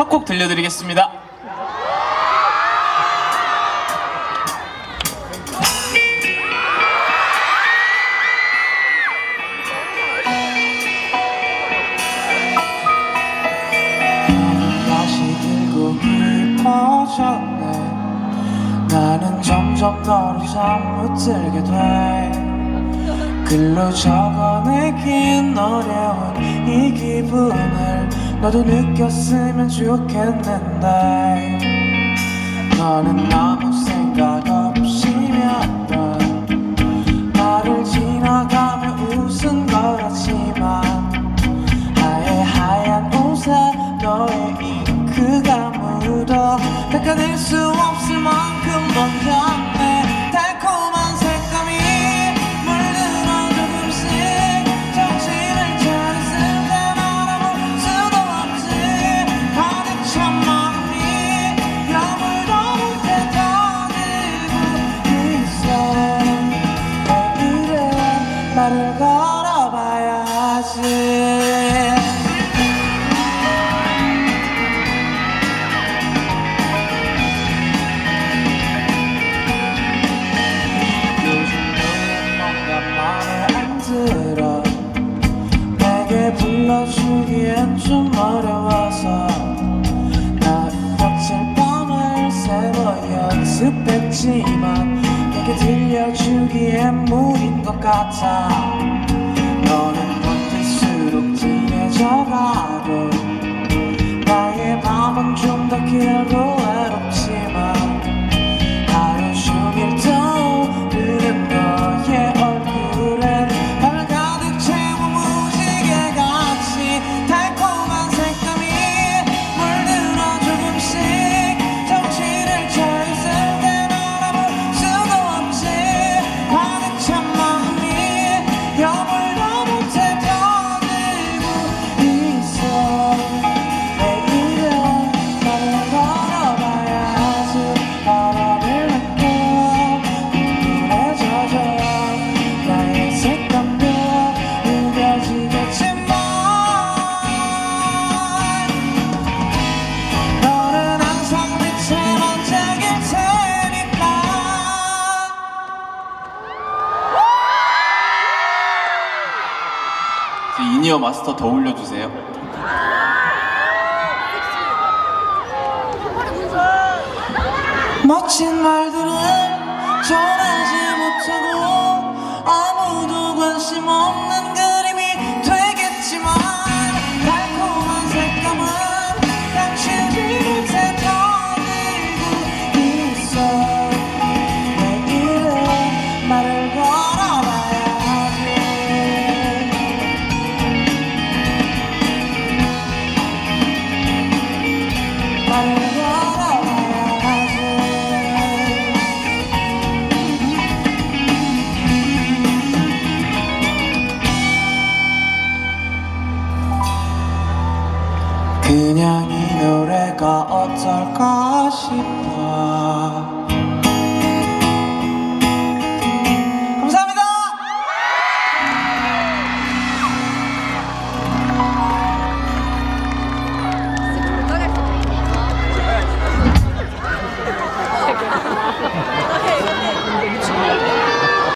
첫 곡 들려드리겠습니다. 나는 점점 너를 잠못 들게 돼 글로 적어내긴 어려운 이 기분을 너도 느꼈으면 좋겠는데. 너는 아무 생각 없이 몇번 나를 지나가며 웃은 거라지만 하얘 하얀 옷에 너의 잉크가 묻어 닦아낼 수 불러주기엔 좀 어려워서 나 며칠 밤을 새워 연습했지만 내게 들려주기엔 무리인 것 같아. 너는 버틸수록 진해져가고 나의 밤은 좀 더 길고 외롭지만 이니어 마스터 더 올려주세요. 멋진 말들 어떨까 싶어